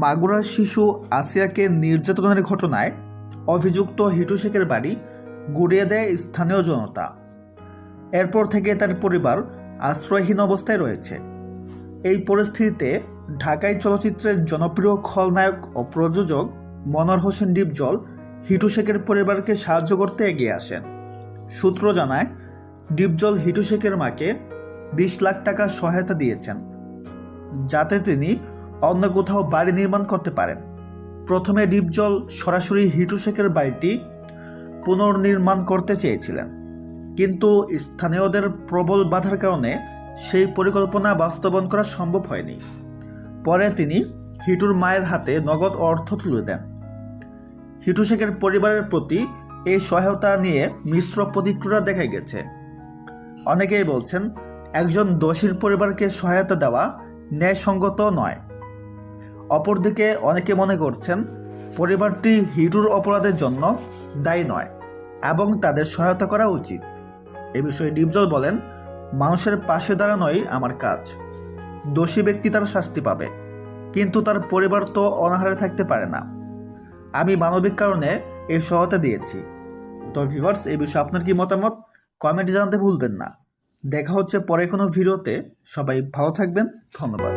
মাগুরার শিশু আসিয়াকে নির্যাতনের ঘটনায় অভিযুক্ত হিটু শেখের বাড়ি গুড়িয়ে দেয় স্থানীয় জনতা। এরপর থেকে তার পরিবার আশ্রয়হীন অবস্থায় রয়েছে। এই পরিস্থিতিতে ঢাকাই চলচ্চিত্রের জনপ্রিয় খলনায়ক ও প্রযোজক মনোয়ার হোসেন ডিপজল হিটু শেখের পরিবারকে সাহায্য করতে এগিয়ে আসেন। সূত্র জানায়, ডিপজল হিটু শেখের মাকে বিশ লাখ টাকা সহায়তা দিয়েছেন। যাতে তিনি অন্য কোথাও বাড়ি নির্মাণ করতে পারেন। প্রথমে ডিপজল সরাসরি হিটু শেখের বাড়িটি পুনর্নির্মাণ করতে চেয়েছিলেন। কিন্তু স্থানীয়দের প্রবল বাধার কারণে সেই পরিকল্পনা বাস্তবায়ন করা সম্ভব হয়নি। পরে তিনি হিটুর মায়ের হাতে নগদ অর্থ তুলে দেন। হিটু শেখের পরিবারের প্রতি এই সহায়তা নিয়ে মিশ্র প্রতিক্রিয়া দেখা গেছে। অনেকেই বলছেন, একজন দোষীর পরিবারকে সহায়তা দেওয়া ন্যায়সঙ্গত নয়। অপরদিকে অনেকে মনে করছেন, পরিবারটি হিটুর অপরাধের জন্য দায়ী নয় এবং তাদের সহায়তা করা উচিত। এ বিষয়ে ডিপজল বলেন, মানুষের পাশে দাঁড়ানোই আমার কাজ। দোষী ব্যক্তি তার শাস্তি পাবে, কিন্তু তার পরিবার তো অনাহারে থাকতে পারে না। আমি মানবিক কারণে এই সহায়তা দিয়েছি। তো ভিভার্স এ বিষয়ে আপনার কি মতামত? কমেন্টে জানাতে ভুলবেন না। দেখা হচ্ছে পরে কোনো ভিডিওতে। সবাই ভালো থাকবেন। ধন্যবাদ।